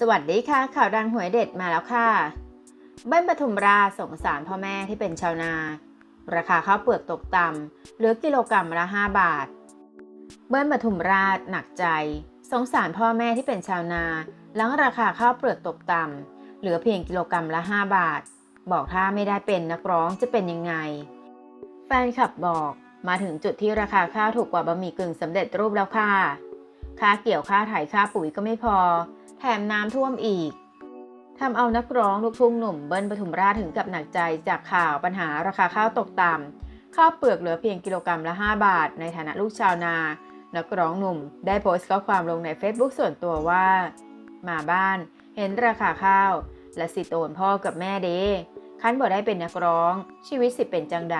สวัสดีค่ะ ข่าวดังหวยเด็ดมาแล้วค่ะ เบิ้ลปทุมราชสงสารพ่อแม่ที่เป็นชาวนา ราคาข้าวเปลือกตกต่ำเหลือกิโลกรัมละ 5 บาท เบิ้ลปทุมราชหนักใจ สงสารพ่อแม่ที่เป็นชาวนาหลังราคาข้าวเปลือกตกต่ำเหลือเพียงกิโลกรัมละ 5 บาท บอกถ้าไม่ได้เป็นนักร้องจะเป็นยังไง แฟนคลับบอกมาถึงจุดที่ราคาข้าวถูกกว่าบะหมี่กึ่งสำเร็จรูปแล้วค่ะ ค่าเกี่ยวค่าไถค่าปุ๋ยก็ไม่พอ แถมน้ำท่วมอีกทำเอานักร้องลูกทุ่งหนุ่มเบิ้ลปทุมราชถึงกับหนักใจจากข่าวปัญหาราคาข้าวตกต่ำข้าวเปลือกเหลือเพียงกิโลกรัมละ 5 บาท ในฐานะลูกชาวนา นักร้องหนุ่ม ได้โพสต์ข้อความลงใน Facebook ส่วนตัวว่า มาบ้านเห็นราคาข้าว และสิโตนพ่อกับแม่เด้คันบ่ได้เป็นนักร้อง ชีวิตสิเป็นจังใด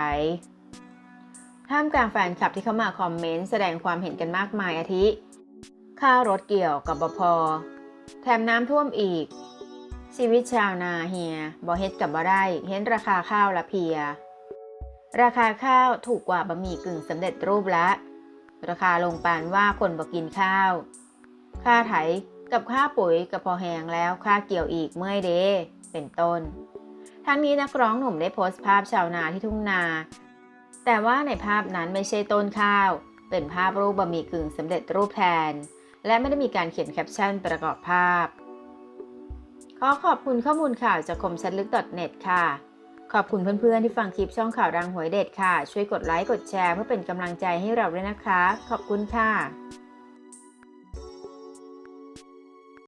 ท่ามกลางแฟนคลับที่เข้ามาคอมเมนต์แสดงความเห็นกันมากมายอาทิ ค่ารถเกี่ยวกับบพ แถมน้ำท่วมอีก ชีวิตชาวนาเฮียบ่เฮ็ดกับบ่ได้ เห็นราคาข้าวละเพีย ราคาข้าวถูกกว่าบะหมี่กึ่งสำเร็จรูปละ ราคาลงปานว่าคนบ่กินข้าว ค่าไถกับค่าปุ๋ยกับพอแหงแล้วค่าเกี่ยวอีกเมื่อยเดเป็นต้น ทั้งนี้นักร้องหนุ่มได้โพสต์ภาพชาวนาที่ทุ่งนา แต่ว่าในภาพนั้นไม่ใช่ต้นข้าว เป็นภาพรูปบะหมี่กึ่งสำเร็จรูปแทน และไม่ได้มีการเขียนแคปชั่นประกอบภาพ ขอขอบคุณข้อมูลข่าวจากคมชัดลึก .net ค่ะ ขอบคุณเพื่อนๆที่ฟังคลิปช่องข่าวดังหวยเด็ดค่ะ ช่วยกดไลค์กดแชร์เพื่อเป็นกำลังใจให้เราด้วยนะคะ ขอบคุณค่ะ